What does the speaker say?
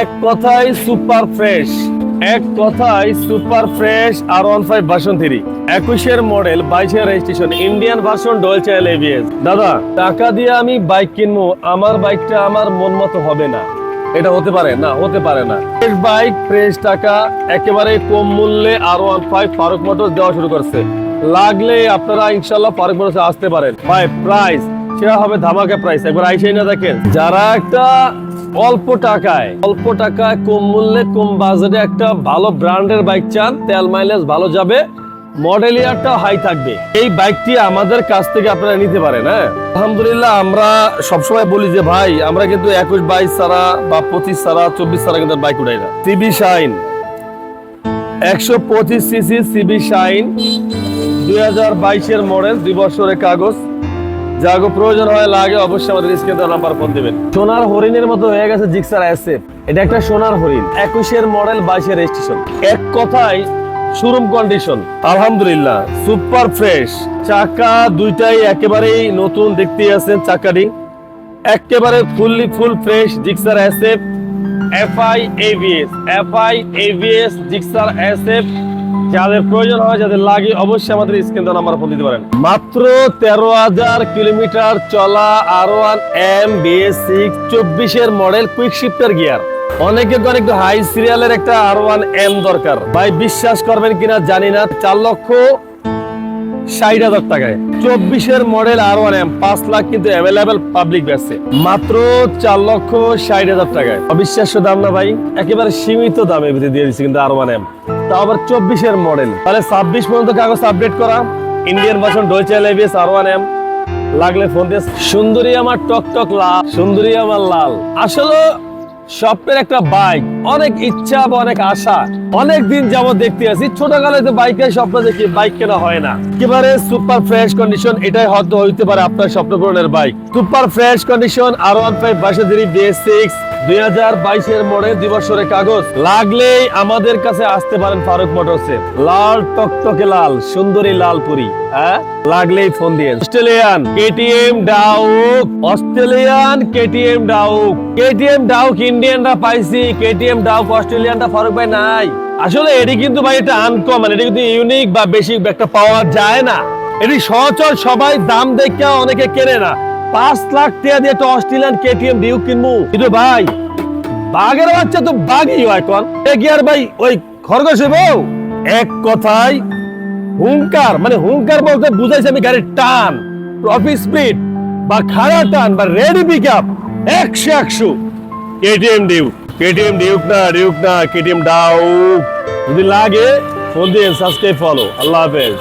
এক কথায় super fresh এক কথায় super fresh R one five version three একুশের মডেল বাইশের রেজিস্ট্রেশন ইন্ডিয়ান ভার্সন ডলচে এবিএস দাদা, টাকা দিয়ে আমি বাইক কিনবো, আমার বাইকটা আমার মন মতো হবে না। এটা হতে পারে না, হতে পারে না। ফ্রেশ বাইক ফ্রেশ টাকা, একেবারে কম মূল্যে R one five Faruk motor দেওয়া শুরু করছে। লাগলে আপনারা ইনশাল্লাহ ফারুক মোটরসে আসতে পারেন। ভাই প্রাইস সেটা হবে ধামাকা প্রাইস একবার আইসাই না দেখেন। যারা একটা অল্প টাকায় অল্প টাকায়, কম মূল্যে, কম বাজেটে একটা ভালো ব্র্যান্ডের বাইক চান, তেল মাইলেজ ভালো যাবে মডেল ইয়ারটা হাই থাকবে। এই বাইকটি আমাদের কাছ থেকে আপনারা নিতে পারেন হ্যাঁ? আলহামদুলিল্লাহ, আমরা সবসময় বলি যে, ভাই, আমরা কিন্তু একুশ, বাইশ সারা বা পঁচিশ সারা, চব্বিশ সারা কিন্তু বাইক উঠাই না। সিবি শাইন একশো পঁচিশ সিসি সিবি শাইন দুই হাজার বাইশের মডেল দুই বছরের কাগজ যাগো, প্রয়োজন হয় লাগে, অবশ্যই আমাদের স্ক্রিনে নাম্বার ফোন দিবেন। সোনার হরিণের মতো হয়ে গেছে জিক্সার অ্যাসেপ এটা একটা সোনার হরিণ, একুশের মডেল, বাইশের রেজিস্ট্রেশন। এক কথায় শোরুম কন্ডিশন। আলহামদুলিল্লাহ, সুপার ফ্রেশ। চাকা দুইটাই একেবারেই নতুন দেখতে আছেন চাকাটি একেবারে fully full fresh Gixxer SF FI ABS FI ABS Gixxer SF যাদের প্রয়োজন হয়, যাদের লাগে, অবশ্যই আমাদের স্ক্রিন দেওয়া নাম্বার ফোন দিতে পারেন। মাত্র তেরো হাজার কিলোমিটার চলা R one M BS six চব্বিশের মডেল কুইক শিফটার গিয়ার অনেকে করে একটু হাই সিরিয়ালের একটা আর ওয়ান এম দরকার। ভাই, বিশ্বাস করবেন কিনা জানি না, চার লক্ষ ষাট হাজার টাকায়। চব্বিশের মডেল আর ওয়ান এম পাঁচ লাখ কিন্তু অ্যাভেলেবেল পাবলিক বেসে মাত্র চার লক্ষ ষাট হাজার টাকায়। অবিশ্বাস্য দাম না ভাই, একেবারে সীমিত দামে ভিতরে দিয়ে দিচ্ছে কিন্তু আর ওয়ান এম তাও আবার চব্বিশের মডেল। তাহলে ছাব্বিশ পর্যন্ত কাগজ আপডেট করা। ইন্ডিয়ান ভার্সন ডোয়েচে এবিএস আর ওয়ান এম লাগলে ফোন দিয়ে সুন্দরী আমার টক টক লাল, সুন্দরী আমার লাল। আসলে স্বপ্নের একটা বাইক অনেক ইচ্ছা বা অনেক আশা, অনেক দিন যাবত দেখতে আছি। ছোটকালে তো বাইকের স্বপ্ন দেখি বাইক কেনা হয় না। একেবারে সুপার ফ্রেশ কন্ডিশন এটাই হয়তো হইতে পারে আপনার স্বপ্ন পূরণের bike. Super fresh condition R one five বাসে বিএস সিক্স দুই হাজার বাইশের মডেল দুই বছরের কাগজ। লাগলেই আমাদের কাছে আসতে পারেন ফারুক মোটরসে। লাল টকটকে লাল, সুন্দরী লালপুরি হ্যাঁ? লাগলেই ফোন দিয়ে। Australian KTM Duke, Australian KTM Duke. KTM Duke ইন্ডিয়ানরা পাইছি, কেটিএম ডাউক অস্ট্রেলিয়ানরা, ফারুক ভাই নাই। আসলে এটি কিন্তু ভাই এটা আনকমন এটা কিন্তু ইউনিক বা বেশি একটা পাওয়া যায় না। এটি সচল, সবাই দাম দেখে অনেকে কেনে না। পাঁচ লাখ টাকা দিয়ে একটা অস্ট্রেলিয়ান কেটিএম ডিউক কিনবো। কিন্তু ভাই, বাঘের বাচ্চা তো বাঘই হয়, কোন। ভাই, ওই খরগোশ বউ এক কথায় হুঙ্কার মানে হুঙ্কার বলতে বুঝাইছে আমি গাড়ির টান ট্রফি স্পিড বা খাড়া টান, বা রেডি পিক আপ একশো একশো। কেটিএম ডিউক কেটিএম ডিউক না ডিউক না কেটিএম ডাউক যদি লাগে ফোন দিয়ে সাবস্ক্রাইব ফলো আল্লাহ হাফেজ।